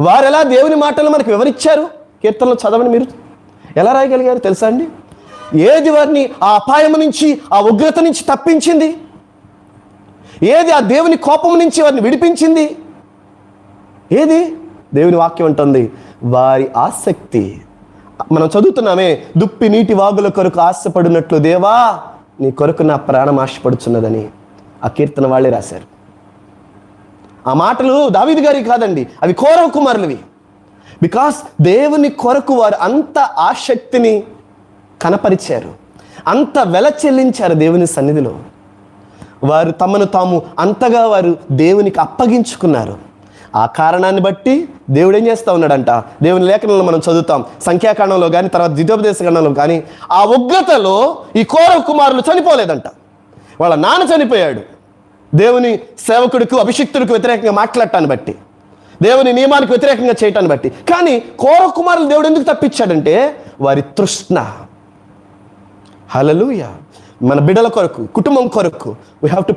వారు ఎలా దేవుని మాటలు మనకు వివరించారు? కీర్తనలు చదవని మీరు. ఎలా రాయగలిగారు తెలుసా అండి? ఏది వారిని ఆ అపాయం నుంచి ఆ ఉగ్రత నుంచి తప్పించింది? ఏది ఆ దేవుని కోపం నుంచి వారిని విడిపించింది? ఏది? దేవుని వాక్యం అంటుంది వారి ఆసక్తి. మనం చదువుతున్నామే దుప్పి నీటి వాగుల కొరకు ఆశపడినట్లు దేవా నీ కొరకు నా ప్రాణం ఆశపడుచున్నదని. ఆ కీర్తన వాళ్ళే రాశారు. ఆ మాటలు దావీదు గారి కాదండి అవి కోరవ కుమారులవి. బికాస్ దేవుని కొరకు వారు అంత ఆసక్తిని కనపరిచారు అంత వెల చెల్లించారు దేవుని సన్నిధిలో. వారు తమను తాము అంతగా వారు దేవునికి అప్పగించుకున్నారు. ఆ కారణాన్ని బట్టి దేవుడు ఏం చేస్తూ ఉన్నాడంట? దేవుని లేఖనంలో మనం చదువుతాం. సంఖ్యాకాండంలో కానీ తర్వాత ద్వితోపదేశ ఖండంలో కానీ ఆ ఉగ్రతలో ఈ కోరవ కుమారులు చనిపోలేదంట. వాళ్ళ నాన్న చనిపోయాడు. దేవుని సేవకుడికి అభిషిక్తుడికి వ్యతిరేకంగా మాట్లాడటాన్ని బట్టి దేవుని నియమానికి వ్యతిరేకంగా చేయటాన్ని బట్టి. కానీ కోర కుమారులు దేవుడు ఎందుకు తప్పించాడంటే వారి తృష్ణ. హలలుయ మన బిడ్డల కొరకు కుటుంబం కొరకు వీ హ్యావ్ టు